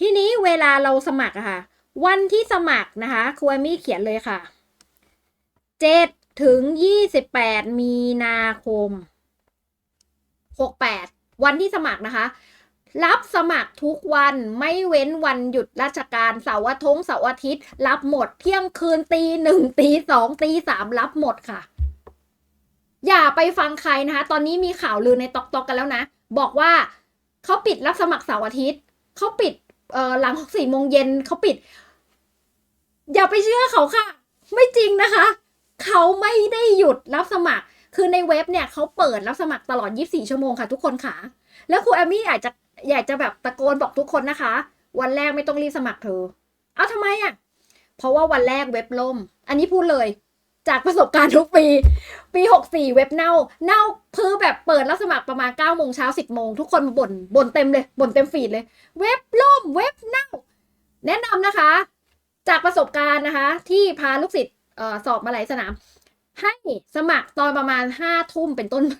ทีนี้เวลาเราสมัครอะค่ะ วันที่สมัครนะคะครูแอมี่เขียนเลยค่ะเจ็ดถึงยี่สิบแปดมีนาคมหกแปดวันที่สมัครนะคะ รับสมัครทุกวันไม่เว้นวันหยุดราชการเสาร์อาทงเสาร์อาทิตย์ รับหมดเที่ยงคืนตีหนึ่งตีสองตีสามรับหมดค่ะ อย่าไปฟังใครนะคะ ตอนนี้มีข่าวลือในตอกตอกกันแล้วนะ บอกว่าเขาปิดรับสมัครเสาร์อาทิตย์เขาปิด เอ่อหลังสี่โมงเย็นเขาปิด อย่าไปเชื่อเขาค่ะ ไม่จริงนะคะ เขาไม่ได้หยุดรับสมัคร คือในเว็บเนี่ยเขาเปิดรับสมัครตลอด 24 ชั่วโมงค่ะ ทุกคนค่ะ แล้วครูแอมมี่อยากจะอยากจะแบบตะโกนบอกทุกคนนะคะ วันแรกไม่ต้องรีบสมัครเธอ เอาทำไมอะ เพราะว่าวันแรกเว็บล่ม อันนี้พูดเลย จากประสบการณ์ทุกปี ปี 64 เว็บเน่า เน่าเพื่อแบบเปิดรับสมัครประมาณ9โมงเช้า 10 โมง ทุกคนมาบ่นบ่นเต็มเลยบ่นเต็มฟีดเลย เว็บล่มเว็บเน่า แนะนำนะคะ จากประสบการณ์นะคะ ที่พาลูกศิษย์สอบมาหลายสนาม ให้สมัครตอนประมาณห้าทุ่มเป็นต้นไป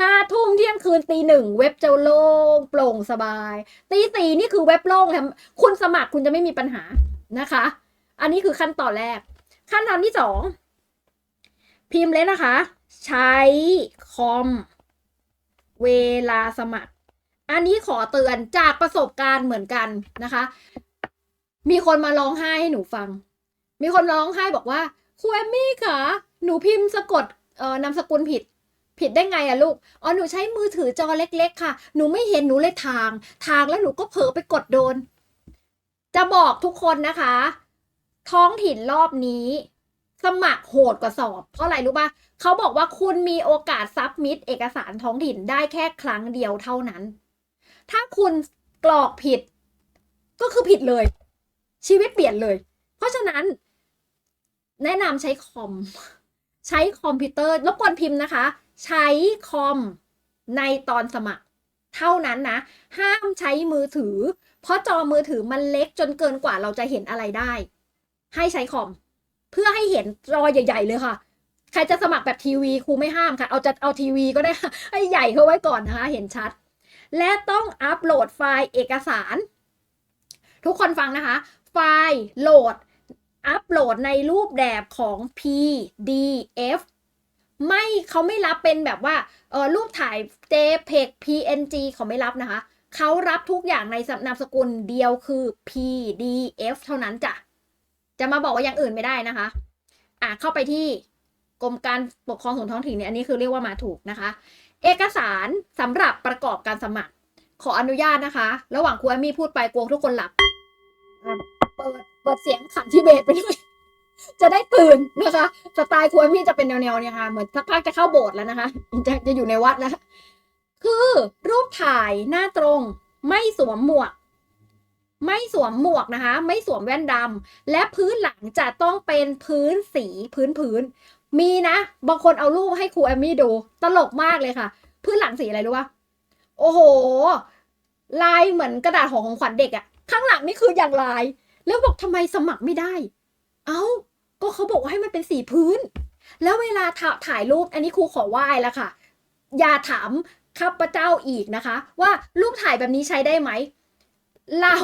ห้าทุ่มเที่ยงคืนตีหนึ่งเว็บจะโล่งโปร่งสบาย ตีสี่นี่คือเว็บโล่งค่ะคุณสมัครคุณจะไม่มีปัญหานะคะ อันนี้คือขั้นตอนแรก ขั้นตอนที่สองพิมพ์เลยนะคะ ใช้คอม เวลาสมัคร อันนี้ขอเตือนจากประสบการณ์เหมือนกันนะคะ มีคนมาร้องไห้ให้หนูฟัง มีคนร้องไห้บอกว่าครูแอมมี่ค่ะหนูพิมพ์สะกดเอ่อนามสกุลผิดผิดได้ไงอะลูก อ๋อ หนูใช้มือถือจอเล็ก ๆ ค่ะ หนูไม่เห็นหนูเลยทาง ทางแล้วหนูก็เผลอไปกดโดน จะบอกทุกคนนะคะ ท้องถิ่นรอบนี้ สมัครโหดกว่าสอบ เพราะอะไรรู้ป่ะเขาบอกว่าคุณมีโอกาสซับมิดเอกสารท้องถิ่นได้แค่ครั้งเดียวเท่านั้น ถ้าคุณกรอกผิด ก็คือผิดเลย ชีวิตเปลี่ยนเลย เพราะฉะนั้น แนะนำใช้คอม ใช้คอมพิวเตอร์รบกวนพิมพ์นะคะ ใช้คอมในตอนสมัครเท่านั้นนะ ห้ามใช้มือถือ เพราะจอมือถือมันเล็กจนเกินกว่าเราจะเห็นอะไรได้ ให้ใช้คอม เพื่อให้เห็นจอใหญ่ ๆ เลยค่ะ ใครจะสมัครแบบทีวีครูไม่ห้ามค่ะ เอาจะเอาทีวีก็ได้ให้ใหญ่เข้าไว้ก่อนนะคะ เห็นชัด และต้องอัปโหลดไฟล์เอกสาร ทุกคนฟังนะคะ ไฟล์โหลด อัปโหลดในรูปแบบของ PDF ไม่เขาไม่รับเป็นแบบว่าเออรูปถ่าย JPEG PNG เขาไม่รับนะคะ เขารับทุกอย่างในนามสกุลเดียวคือ PDF เท่านั้นจ้ะ จะมาบอกว่าอย่างอื่นไม่ได้นะคะ อะเข้าไปที่กรมการปกครองส่วนท้องถิ่นเนี่ยอันนี้คือเรียกว่ามาถูกนะคะ เอกสารสำหรับประกอบการสมัคร ขออนุญาตนะคะ ระหว่างครูแอมมี่พูดไปกลัวทุกคนหลับเปิดเปิดเสียงขันทิเบตไปด้วยจะได้ตื่นนะคะสไตล์ครูแอมมี่จะเป็นแนวๆเนี่ยค่ะเหมือนสักพักจะเข้าโบสถ์แล้วนะคะ จะจะอยู่ในวัดแล้วคือรูปถ่ายหน้าตรงไม่สวมหมวก ไม่สวมหมวกนะคะ ไม่สวมแว่นดำและพื้นหลังจะต้องเป็นพื้นสีพื้นพื้น มีนะ บางคนเอารูปให้ครูแอมมี่ดู ตลกมากเลยค่ะ พื้นหลังสีอะไรรู้ปะโอ้โห ลายเหมือนกระดาษห่อของขวัญเด็กอะข้างหลังนี่คืออย่างลาย แล้วบอกทำไมสมัครไม่ได้ เอ้า ก็เขาบอกว่าให้มันเป็นสีพื้น แล้วเวลาถ่าถ่ายรูปอันนี้ครูขอไหว้แล้วค่ะ อย่าถามข้าพเจ้าอีกนะคะ ว่ารูปถ่ายแบบนี้ใช้ได้ไหม เรา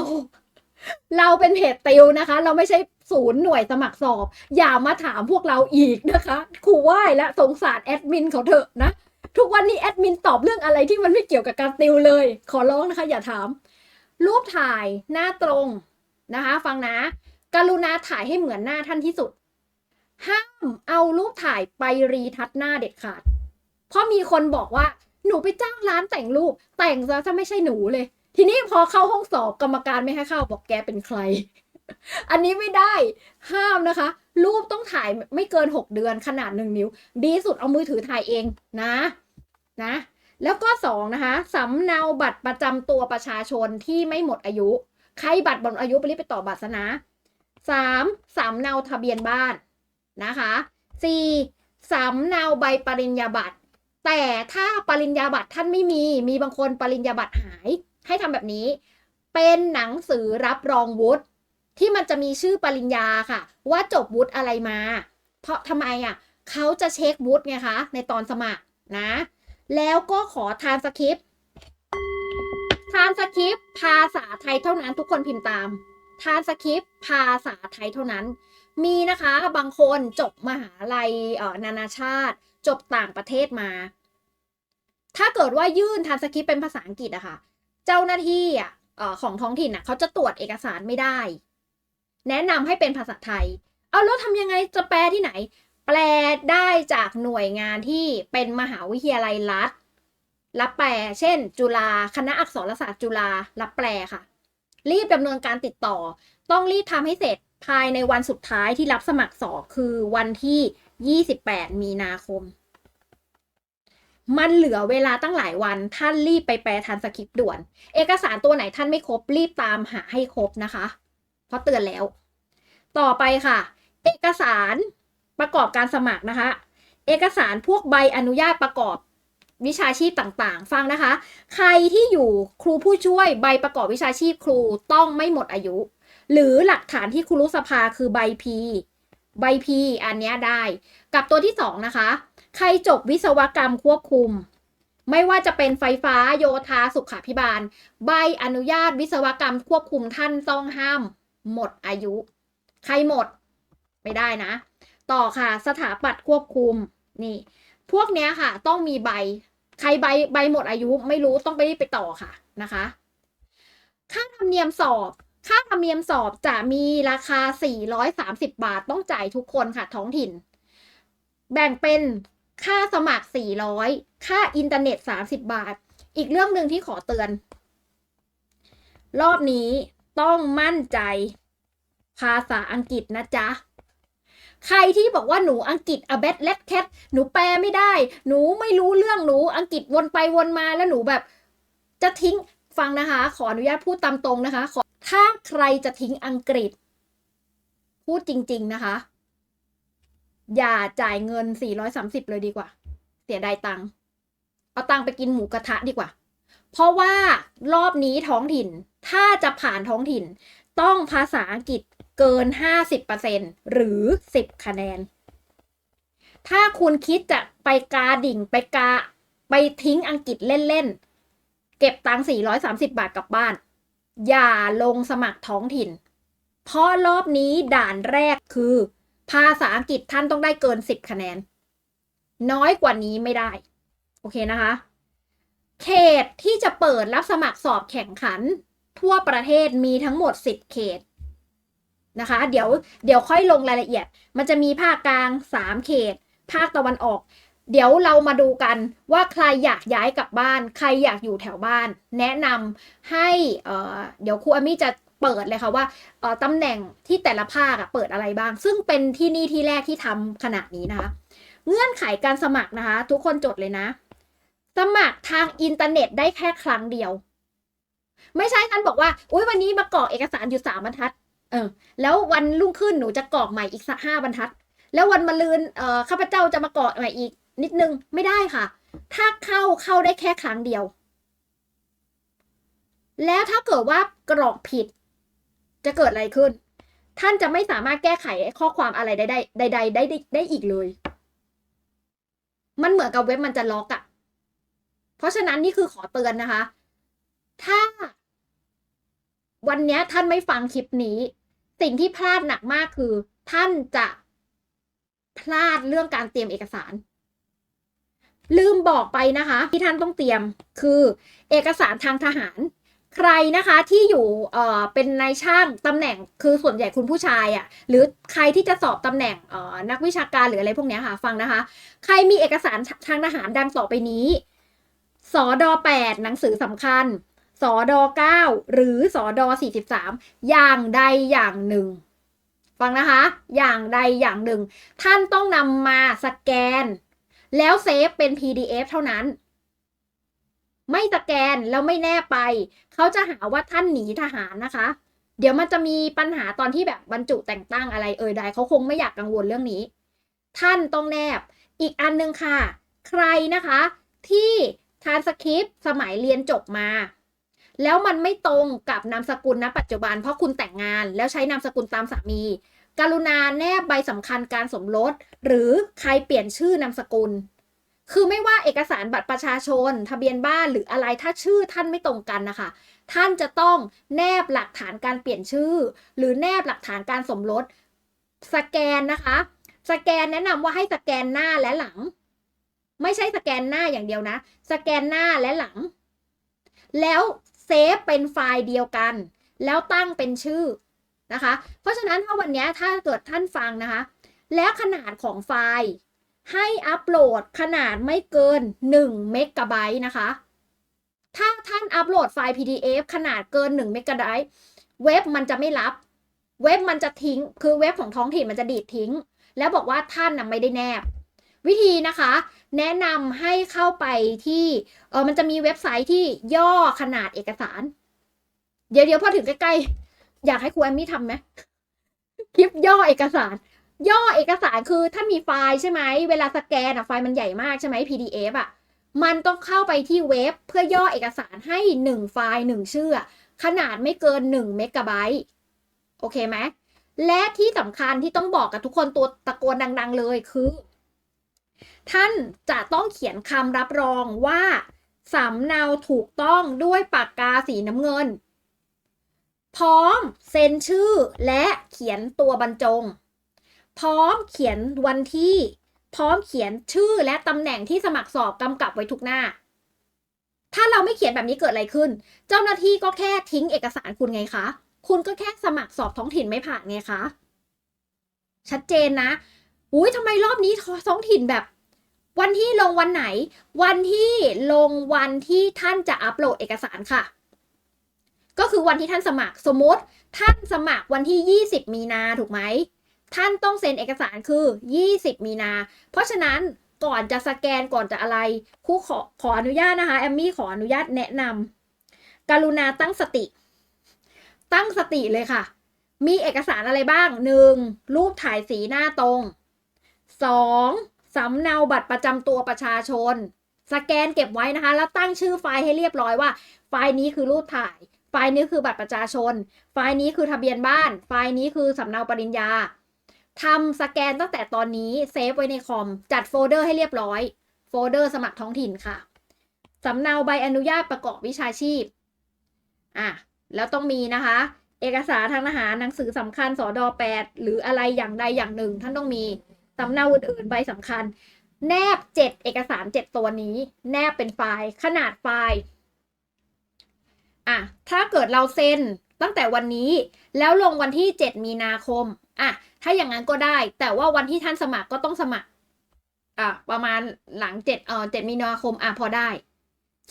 เราเป็นเพจติวนะคะ เราไม่ใช่ศูนย์หน่วยสมัครสอบ อย่ามาถามพวกเราอีกนะคะครูไหว้และสงสารแอดมินเขาเถอะนะ ทุกวันนี้แอดมินตอบเรื่องอะไรที่มันไม่เกี่ยวกับการติวเลย ขอร้องนะคะ อย่าถาม รูปถ่ายหน้าตรงนะคะ ฟังนะ กรุณาถ่ายให้เหมือนหน้าท่านที่สุด ห้ามเอารูปถ่ายไปรีทัชหน้าเด็ดขาด เพราะมีคนบอกว่าหนูไปจ้างร้านแต่งรูป แต่งซะจะไม่ใช่หนูเลย ทีนี้พอเข้าห้องสอบกรรมการไม่ให้เข้าบอกแกเป็นใคร อันนี้ไม่ได้ห้ามนะคะ รูปต้องถ่ายไม่เกิน 6 เดือนขนาดหนึ่งนิ้ว ดีสุดเอามือถือถ่ายเองนะนะ แล้วก็สองนะคะสำเนาบัตรประจำตัวประชาชนที่ไม่หมดอายุ ใครบัตรหมดอายุไปรีบไปต่อบัตรซะนะสามสำเนาทะเบียนบ้านนะคะสี่สำเนาใบปริญญาบัตร แต่ถ้าปริญญาบัตรท่านไม่มี มีบางคนปริญญาบัตรหาย ให้ทำแบบนี้ เป็นหนังสือรับรองวุฒิที่มันจะมีชื่อปริญญาค่ะ ว่าจบวุฒิอะไรมา เพราะทำไมอะเขาจะเช็ควุฒิไงคะในตอนสมัครนะ แล้วก็ขอทานสคริปทานสคริปภาษาไทยเท่านั้นทุกคนพิมพ์ตาม ทานสคริปภาษาไทยเท่านั้น มีนะคะบางคนจบมหาลัยนานาชาติ จบต่างประเทศมา ถ้าเกิดว่ายื่นทานสคริปเป็นภาษาอังกฤษอะค่ะ เจ้าหน้าที่อะเอ่อของท้องถิ่นอะเขาจะตรวจเอกสารไม่ได้ แนะนำให้เป็นภาษาไทย เอาแล้วทำยังไงจะแปลที่ไหน แปลได้จากหน่วยงานที่เป็นมหาวิทยาลัยรัฐรับแปล เช่น จุฬาคณะอักษรศาสตร์จุฬารับแปลค่ะ รีบดำเนินการติดต่อ ต้องรีบทำให้เสร็จภายในวันสุดท้ายที่รับสมัครสอบคือวันที่ 28 มีนาคม มันเหลือเวลาตั้งหลายวันท่านรีบไปแปลทันสคริปต์ด่วน เอกสารตัวไหนท่านไม่ครบรีบตามหาให้ครบนะคะ เพราะเตือนแล้ว ต่อไปค่ะ เอกสารประกอบการสมัครนะคะ เอกสารพวกใบอนุญาตประกอบวิชาชีพต่างๆ ฟังนะคะ ใครที่อยู่ครูผู้ช่วยใบประกอบวิชาชีพครูต้องไม่หมดอายุ หรือหลักฐานที่ครูรุสภาคือใบพีใบพีอันนี้ได้ กับตัวที่สองนะคะ ใครจบวิศวกรรมควบคุม ไม่ว่าจะเป็นไฟฟ้าโยธาสุขาพิบาล ใบอนุญาตวิศวกรรมควบคุมท่านต้องห้าม หมดอายุ ใครหมด ไม่ได้นะ ต่อค่ะสถาปัตย์ควบคุมนี่ พวกเนี้ยค่ะ ต้องมีใบ ใครใบใบหมดอายุไม่รู้ต้องไปรีบไปต่อค่ะนะคะค่าธรรมเนียมสอบ ค่าธรรมเนียมสอบจะมีราคา 430 บาท ต้องจ่ายทุกคนค่ะท้องถิ่น แบ่งเป็น ค่าสมัคร 400 ค่าอินเทอร์เน็ต 30 บาท อีกเรื่องหนึ่งที่ขอเตือน รอบนี้ต้องมั่นใจภาษาอังกฤษนะจ๊ะ ใครที่บอกว่าหนูอังกฤษอเบทเลดแคทหนูแปลไม่ได้ หนูไม่รู้เรื่องหนูอังกฤษวนไปวนมาแล้วหนูแบบ จะทิ้งฟังนะคะ ขออนุญาตพูดตามตรงนะคะ ขอถ้าใครจะทิ้งอังกฤษ พูดจริง ๆ นะคะ อย่าจ่ายเงิน 430 เลยดีกว่า เสียดายตังค์เอาตังค์ไปกินหมูกระทะดีกว่า เพราะว่ารอบนี้ท้องถิ่นถ้าจะผ่านท้องถิ่น ต้องภาษาอังกฤษเกิน 50%หรือ 10 คะแนน ถ้าคุณคิดจะไปกาดิ่งไปกาไปทิ้งอังกฤษเล่น ๆ เก็บตังค์430 บาทกลับบ้าน อย่าลงสมัครท้องถิ่น เพราะรอบนี้ด่านแรกคือ ภาษาอังกฤษท่านต้องได้เกิน 10 คะแนน น้อยกว่านี้ไม่ได้ โอเคนะคะ เขตที่จะเปิดรับสมัครสอบแข่งขัน ทั่วประเทศมีทั้งหมด 10 เขตนะคะ เดี๋ยวเดี๋ยวค่อยลงรายละเอียด มันจะมีภาคกลาง 3 เขต ภาคตะวันออก เดี๋ยวเรามาดูกันว่าใครอยากย้ายกลับบ้าน ใครอยากอยู่แถวบ้าน แนะนำให้เเดี๋ยวครูอามี่จะ เปิดเลยค่ะว่าตำแหน่งที่แต่ละภาคเปิดอะไรบ้าง ซึ่งเป็นที่นี่ที่แรกที่ทำขณะนี้นะคะ เงื่อนไขการสมัครนะคะ ทุกคนจดเลยนะ สมัครทางอินเทอร์เน็ตได้แค่ครั้งเดียว ไม่ใช่ท่านบอกว่าอุ้ยวันนี้มากรอกเอกสารอยู่สามบรรทัด เออ แล้ววันรุ่งขึ้นหนูจะกรอกใหม่อีกสักห้าบรรทัด แล้ววันมะรืนเอ่อข้าพเจ้าจะมากรอกใหม่อีก นิดนึงไม่ได้ค่ะ ถ้าเข้าเข้าได้แค่ครั้งเดียวแล้วถ้าเกิดว่ากรอกผิด จะเกิดอะไรขึ้น ท่านจะไม่สามารถแก้ไขข้อความอะไรใดๆใดๆได้ได้ได้อีกเลย มันเหมือนกับเว็บมันจะล็อกอะเพราะฉะนั้นนี่คือขอเตือนนะคะ ถ้า วันนี้ท่านไม่ฟังคลิปนี้ สิ่งที่พลาดหนักมากคือ ท่านจะพลาดเรื่องการเตรียมเอกสาร ลืมบอกไปนะคะ ที่ท่านต้องเตรียมคือ เอกสารทางทหาร ใครนะคะที่อยู่เอ่อเป็นนายช่างตำแหน่งคือส่วนใหญ่คุณผู้ชายอะ่ะหรือใครที่จะสอบตำแหน่งเอ่อนักวิชาการหรืออะไรพวกเนี้ยค่ะฟังนะคะ ใครมีเอกสารทางทหารดังต่อไปนี้สอดอแปดหนังสือสำคัญสอดอเก้าหรือสอดอสี่สิบสามอย่างใดอย่างหนึ่ง ฟังนะคะ อย่างใดอย่างหนึ่ง ท่านต้องนำมาสแกน แล้วเซฟเป็น PDF เท่านั้น ไม่สแกนแล้วไม่แน่ไป เขาจะหาว่าท่านหนีทหารนะคะ เดี๋ยวมันจะมีปัญหาตอนที่แบบบรรจุแต่งตั้งอะไรเอ่ยใดเขาคงไม่อยากกังวลเรื่องนี้ ท่านต้องแนบ อีกอันหนึงค่ะ ใครนะคะ ที่ทานสคริปต์สมัยเรียนจบมา แล้วมันไม่ตรงกับนามสกุลณปัจจุบัน เพราะคุณแต่งงานแล้วใช้นามสกุลตามสามี กรุณาแนบใบสำคัญการสมรส หรือใครเปลี่ยนชื่อนามสกุล คือไม่ว่าเอกสารบัตรประชาชน ทะเบียนบ้านหรืออะไรถ้าชื่อท่านไม่ตรงกันนะคะ ท่านจะต้องแนบหลักฐานการเปลี่ยนชื่อ หรือแนบหลักฐานการสมรสสแกนนะคะ สแกนแนะนำว่าให้สแกนหน้าและหลัง ไม่ใช่สแกนหน้าอย่างเดียวนะ สแกนหน้าและหลัง แล้วเซฟเป็นไฟล์เดียวกัน แล้วตั้งเป็นชื่อนะคะ เพราะฉะนั้นถ้าวันนี้ถ้าเกิดท่านฟังนะคะ แล้วขนาดของไฟล์ ให้อัปโหลดขนาดไม่เกิน 1 เมกะไบต์นะคะ ถ้าท่านอัปโหลดไฟล์ PDF ขนาดเกิน 1 เมกะไบต์เว็บมันจะไม่รับ เว็บมันจะทิ้ง คือเว็บของท้องถิ่นมันจะดีดทิ้ง แล้วบอกว่าท่านน่ะไม่ได้แนบ วิธีนะคะ แนะนำให้เข้าไปที่เออมันจะมีเว็บไซต์ที่ย่อขนาดเอกสาร เดี๋ยวเดี๋ยวพอถึงใกล้ๆ อยากให้ครูแอมมี่ทำไหมคลิปย่อเอกสาร ย่อเอกสารคือถ้ามีไฟล์ใช่ไหมเวลาสแกนอะไฟล์มันใหญ่มากใช่ไหม PDF อะมันต้องเข้าไปที่เว็บเพื่อย่อเอกสารให้หนึ่งไฟล์หนึ่งชื่อ ขนาดไม่เกินหนึ่งเมกะไบต์โอเคไหมและที่สำคัญที่ต้องบอกกับทุกคนตัวตะโกนดัง ๆ เลยคือ ท่านจะต้องเขียนคำรับรองว่าสำเนาถูกต้องด้วยปากกาสีน้ำเงิน พร้อมเซ็นชื่อและเขียนตัวบรรจง พร้อมเขียนวันที่ พร้อมเขียนชื่อและตำแหน่งที่สมัครสอบกำกับไว้ทุกหน้า ถ้าเราไม่เขียนแบบนี้เกิดอะไรขึ้น เจ้าหน้าที่ก็แค่ทิ้งเอกสารคุณไงคะ คุณก็แค่สมัครสอบท้องถิ่นไม่ผ่านไงคะ ชัดเจนนะอุ้ยทำไมรอบนี้ท้องถิ่นแบบ วันที่ลงวันไหน วันที่ลงวันที่ท่านจะอัปโหลดเอกสารค่ะ ก็คือวันที่ท่านสมัครสมมติ ท่านสมัครวันที่ 20 มีนาถูกไหม ท่านต้องเซ็นเอกสารคือ 20 มีนา เพราะฉะนั้นก่อนจะสแกนก่อนจะอะไรครูขอขออนุญาตนะคะแอมมี่ขออนุญาตแนะนำกรุณาตั้งสติ ตั้งสติเลยค่ะ มีเอกสารอะไรบ้าง 1. รูปถ่ายสีหน้าตรง 2. สำเนาบัตรประจำตัวประชาชน สแกนเก็บไว้นะคะ แล้วตั้งชื่อไฟล์ให้เรียบร้อยว่า ไฟล์นี้คือรูปถ่าย ไฟล์นี้คือบัตรประชาชน ไฟล์นี้คือทะเบียนบ้าน ไฟล์นี้คือสำเนาปริญญา ทำสแกนตั้งแต่ตอนนี้เซฟไว้ในคอม จัดโฟลเดอร์ให้เรียบร้อย โฟลเดอร์สมัครท้องถิ่นค่ะสำเนาใบอนุญาตประกอบวิชาชีพอะแล้วต้องมีนะคะ เอกสารทางทหารหนังสือสำคัญสอดอแปดหรืออะไรอย่างใดอย่างหนึ่ง ท่านต้องมีสำเนาอื่นๆใบสำคัญ แนบเจ็ดเอกสารเจ็ดตัวนี้ แนบเป็นไฟล์ ขนาดไฟล์อะถ้าเกิดเราเซ็นตั้งแต่วันนี้ แล้วลงวันที่ 7 มีนาคมอะ ถ้าอย่างนั้นก็ได้ แต่ว่าวันที่ท่านสมัครก็ต้องสมัคร อะประมาณหลังเจ็ดเอ่อเจ็ดมีนาคมอะพอได้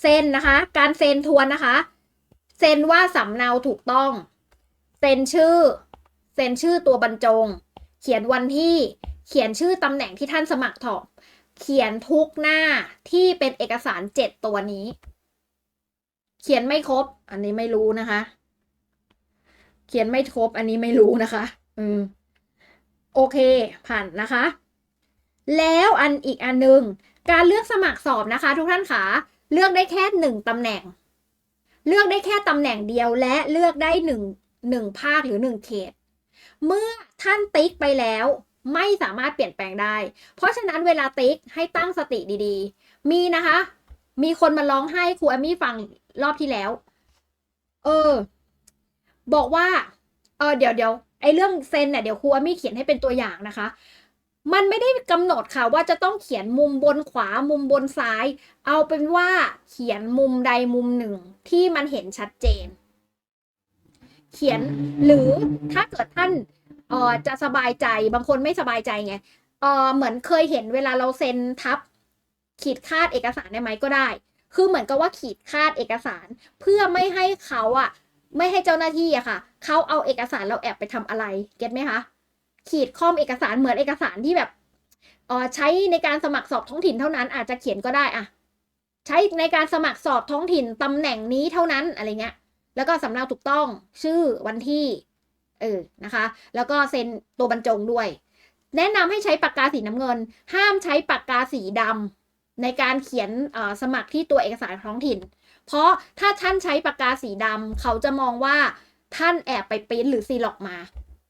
เซ็นนะคะ การเซ็นทวนนะคะเซ็นว่าสำเนาถูกต้องเซ็นชื่อเซ็นชื่อตัวบรรจง เขียนวันที่เขียนชื่อตำแหน่งที่ท่านสมัครถอบเขียนทุกหน้าที่เป็นเอกสารเจ็ดตัวนี้ เขียนไม่ครบ อันนี้ไม่รู้นะคะ เขียนไม่ครบ อันนี้ไม่รู้นะคะ อืม โอเค ผ่านนะคะ แล้วอันอีกอันหนึ่งการเลือกสมัครสอบนะคะ ทุกท่านขาเลือกได้แค่หนึ่งตำแหน่ง เลือกได้แค่ตำแหน่งเดียวและเลือกได้หนึ่งหนึ่งภาคหรือหนึ่งเขต เมื่อท่านติ๊กไปแล้วไม่สามารถเปลี่ยนแปลงได้ เพราะฉะนั้นเวลาติ๊กให้ตั้งสติดีๆ มีนะคะ มีคนมาร้องให้ครูแอมมี่ฟังรอบที่แล้ว เออ บอกว่า เออเดี๋ยวเดี๋ยว ไอ้เรื่องเซนเนี่ยเดี๋ยวครูอมมี่เขียนให้เป็นตัวอย่างนะคะ มันไม่ได้กำหนดค่ะว่าจะต้องเขียนมุมบนขวามุมบนซ้าย เอาเป็นว่าเขียนมุมใดมุมหนึ่งที่มันเห็นชัดเจน เขียนหรือถ้าเกิดท่านเออจะสบายใจบางคนไม่สบายใจไงเออเหมือนเคยเห็นเวลาเราเซ็นทับ ขีดคาดเอกสารได้ไหมก็ได้ คือเหมือนกับว่าขีดคาดเอกสาร เพื่อไม่ให้เขาอะ ไม่ให้เจ้าหน้าที่อะค่ะ เขาเอาเอกสารเราแอบไปทำอะไร เก็ตไหมคะ ขีดข้อมเอกสารเหมือนเอกสารที่แบบเออใช้ในการสมัครสอบท้องถิ่นเท่านั้น อาจจะเขียนก็ได้อะใช้ในการสมัครสอบท้องถิ่นตำแหน่งนี้เท่านั้นอะไรเงี้ย แล้วก็สำเนาถูกต้องชื่อวันที่เออนะคะ แล้วก็เซ็นตัวบรรจงด้วย แนะนำให้ใช้ปากกาสีน้ำเงิน ห้ามใช้ปากกาสีดำในการเขียนสมัครที่ตัวเอกสารท้องถิ่น เพราะถ้าท่านใช้ปากกาสีดำเขาจะมองว่าท่านแอบไปปริ้นหรือซีล็อกมา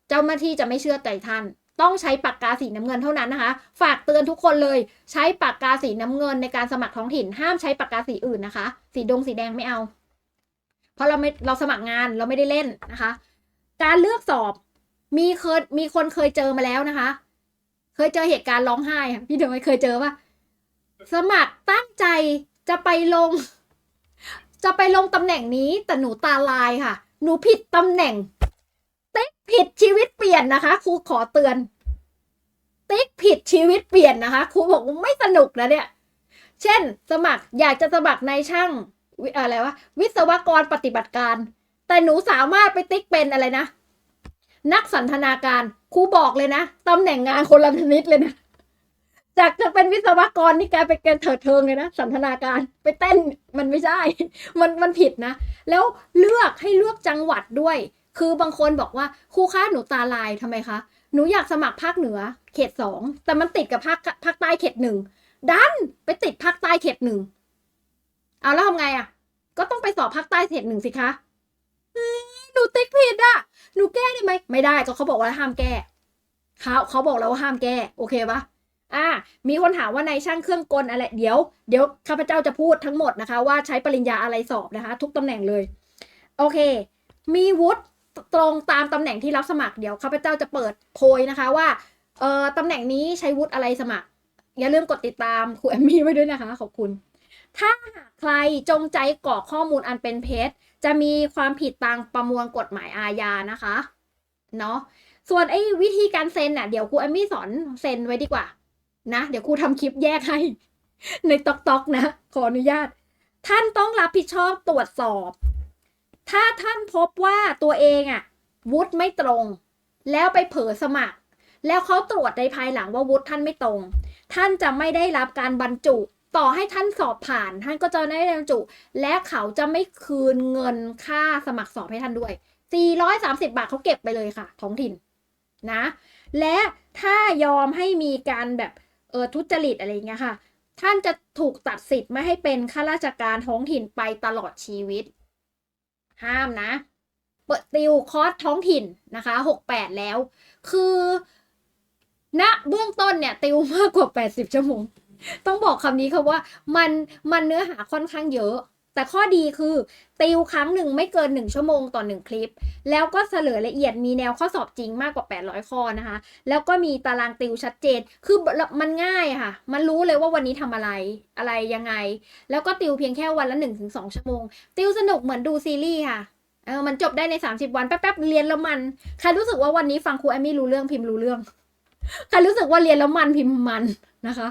เจ้าหน้าที่จะไม่เชื่อใจท่าน ต้องใช้ปากกาสีน้ำเงินเท่านั้นนะคะ ฝากเตือนทุกคนเลย ใช้ปากกาสีน้ำเงินในการสมัครท้องถิ่น ห้ามใช้ปากกาสีอื่นนะคะ สีดงสีแดงไม่เอา เพราะเราไม่เราสมัครงานเราไม่ได้เล่นนะคะ การเลือกสอบมีเคยมีคนเคยเจอมาแล้วนะคะ เคยเจอเหตุการณ์ร้องไห้ค่ะพี่เดยเคยเจอว่าสมัครตั้งใจจะไปลง จะไปลงตำแหน่งนี้แต่หนูตาลายค่ะ หนูผิดตำแหน่ง ติ๊กผิดชีวิตเปลี่ยนนะคะครูขอเตือน ติ๊กผิดชีวิตเปลี่ยนนะคะครูบอกว่าไม่สนุกนะเนี่ย เช่น สมัครอยากจะสมัครในช่างวิอะไรวะวิศวกรปฏิบัติการ แต่หนูสามารถไปติ๊กเป็นอะไรนะ นักสันทนาการครูบอกเลยนะตำแหน่งงานคนละชนิดเลยนะ จากจะเป็นวิศวกรนี่กลายเป็นแกนเถิดเทิงเลยนะสันทนาการไปเต้นมันไม่ใช่ มันมันผิดนะ แล้วเลือกให้เลือกจังหวัดด้วย คือบางคนบอกว่าครูคะหนูตาลายทำไมคะหนูอยากสมัครภาคเหนือ เขตสองแต่มันติดกับภาคภาคใต้เขตหนึ่งดันไปติดภาคใต้เขตหนึ่งเอาแล้วทำไงอะ ก็ต้องไปสอบภาคใต้เขตหนึ่งสิคะหนูติ๊กผิดอะหนูแก้ได้ไหมไม่ได้ก็เขาบอกว่าห้ามแก้เขาเขาบอกแล้วว่าห้ามแก้ โอเคปะ อ่ามีคนถามว่าในช่างเครื่องกลอะไรเดี๋ยวเดี๋ยวข้าพเจ้าจะพูดทั้งหมดนะคะ ว่าใช้ปริญญาอะไรสอบนะคะ ทุกตำแหน่งเลย โอเค มีวุฒิตรงตามตำแหน่งที่รับสมัครเดี๋ยวข้าพเจ้าจะเปิดโพยนะคะว่าเอ่อตำแหน่งนี้ใช้วุฒิอะไรสมัคร อย่าลืมกดติดตามครูแอมมี่ไว้ด้วยนะคะ ขอบคุณ ถ้าใครจงใจกรอกข้อมูลอันเป็นเท็จจะมีความผิดตามประมวลกฎหมายอาญานะคะเนาะส่วนไอ้วิธีการเซ็นน่ะเดี๋ยวครูแอมมี่สอนเซ็นไว้ดีกว่า นะ เดี๋ยวครูทำคลิปแยกให้ ในตอกตอกนะ ขออนุญาต ท่านต้องรับผิดชอบตรวจสอบ ถ้าท่านพบว่าตัวเองอะวุฒิไม่ตรง แล้วไปเผลอสมัคร แล้วเขาตรวจในภายหลังว่าวุฒิท่านไม่ตรง ท่านจะไม่ได้รับการบรรจุต่อให้ท่านสอบผ่านท่านก็จะไม่ได้บรรจุ และเขาจะไม่คืนเงินค่าสมัครสอบให้ท่านด้วย 430 บาทเขาเก็บไปเลยค่ะ ท้องถิ่นนะ และถ้ายอมให้มีการแบบ ออทุจริตอะไรเงี้ยค่ะ ท่านจะถูกตัดสิทธิ์ไม่ให้เป็นข้าราชการท้องถิ่นไปตลอดชีวิต ห้ามนะเปิดติวคอร์สท้องถิ่นนะคะ68 แล้ว คือณเบื้องต้นเนี่ย ติวมากกว่า 80 ชั่วโมง ต้องบอกคำนี้ค่ะว่ามันมันเนื้อหาค่อนข้างเยอะ แต่ข้อดีคือติวครั้งหนึ่งไม่เกิน 1 ชั่วโมงต่อ 1 คลิป แล้วก็เฉลยละเอียดมีแนวข้อสอบจริงมากกว่า 800 ข้อนะคะ แล้วก็มีตารางติวชัดเจน คือมันง่ายค่ะ มันรู้เลยว่าวันนี้ทำอะไรอะไรยังไง แล้วก็ติวเพียงแค่วันละ 1-2 ชั่วโมง ติวสนุกเหมือนดูซีรีส์ค่ะเออมันจบได้ใน 30 วันแป๊บๆเรียนแล้วมันใครรู้สึกว่าวันนี้ฟังครูแอมมี่รู้เรื่องพิมพ์รู้เรื่องใครรู้สึกว่าเรียนแล้วมันพิมพ์มันนะคะ